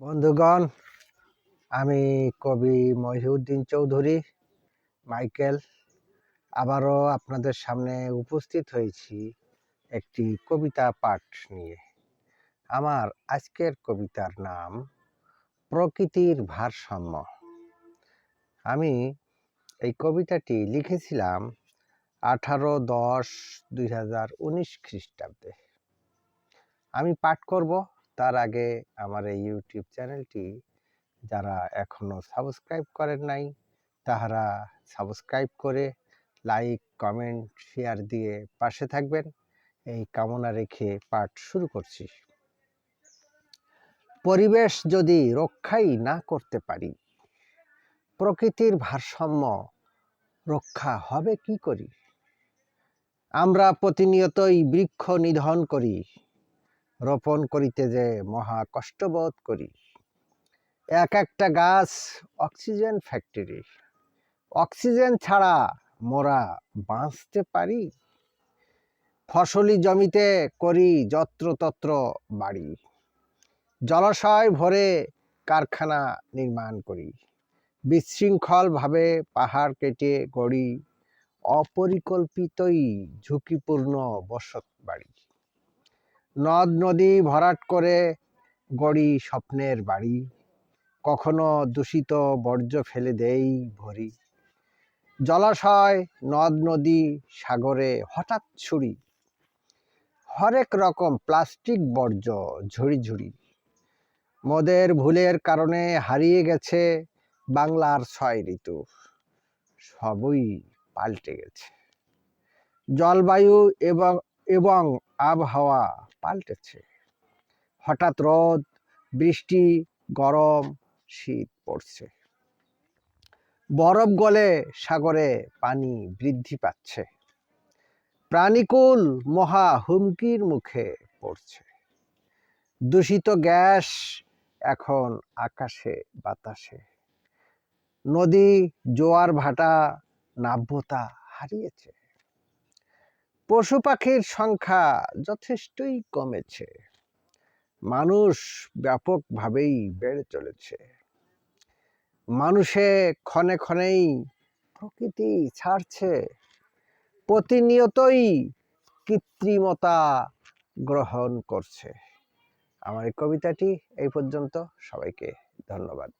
বন্ধুগণ, আমি কবি মহিউদ্দিন চৌধুরী, মাইকেল, আবারও আপনাদের সামনে উপস্থিত হয়েছি একটি কবিতা পাঠ নিয়ে। আমার আজকের কবিতার নাম, প্রকৃতির ভারসাম্য। আমি এই কবিতাটি লিখেছিলাম আঠারো দশ দুই হাজার উনিশ খ্রিস্টাব্দে। আমি পাঠ করব তার আগে আমার এই ইউটিউব চ্যানেলটি যারা এখনও সাবস্ক্রাইব করেন নাই, তাহারা সাবস্ক্রাইব করে লাইক, কমেন্ট, শেয়ার দিয়ে পাশে থাকবেন। এই কামনা রেখে পাঠ শুরু করছি। পরিবেশ যদি রক্ষাই না করতে পারি, প্রকৃতির ভারসাম্য রক্ষা হবে কি করি? আমরা প্রতিনিয়তই বৃক্ষ নিধন করি রোপণ করিতে যে মহা কষ্টবোধ করি। এক একটা গাছ অক্সিজেন ফ্যাক্টরি। অক্সিজেন ছাড়া মোরা বাঁচতে পারি? ফসলি জমিতে করি যত্রতত্র বাড়ি। জলাশয় ভরে কারখানা নির্মাণ করি। বিশৃঙ্খলভাবে পাহাড় কেটে গড়ি। অপরিকল্পিতই ঝুঁকিপূর্ণ বসত বাড়ি। নদ নদী ভরাট করে গড়ি স্বপ্নের বাড়ি। কখনো দূষিত বর্জ্য ফেলে দেই ভরি। জলাশয়, নদ নদী, সাগরে হঠাৎ ছুরি। হরেক রকম প্লাস্টিক বর্জ্য ঝুড়ি ঝুড়ি। মোদের ভুলের কারণে হারিয়ে গেছে বাংলার ছয় ঋতু। সবই পাল্টে গেছে। জলবায়ু এবং এবং আবহাওয়া পাল্টেছে। হঠাৎ রোদ, বৃষ্টি, গরম, শীত পড়ছে। বরফ গলে সাগরে পানি বৃদ্ধি পাচ্ছে। প্রাণীকুল মহা হুমকির মুখে পড়ছে। দূষিত গ্যাস এখন আকাশে, বাতাসে। নদী, জোয়ার ভাটা, নাব্যতা হারিয়েছে। পশু পাখির সংখ্যা যথেষ্টই কমেছে। মানুষ ব্যাপকভাবেই বেড়ে চলেছে। মানুষে ক্ষণে ক্ষণেই প্রকৃতি ছাড়ছে। প্রতিনিয়তই কৃত্রিমতা গ্রহণ করছে। আমার এই কবিতাটি এই পর্যন্ত। সবাইকে ধন্যবাদ।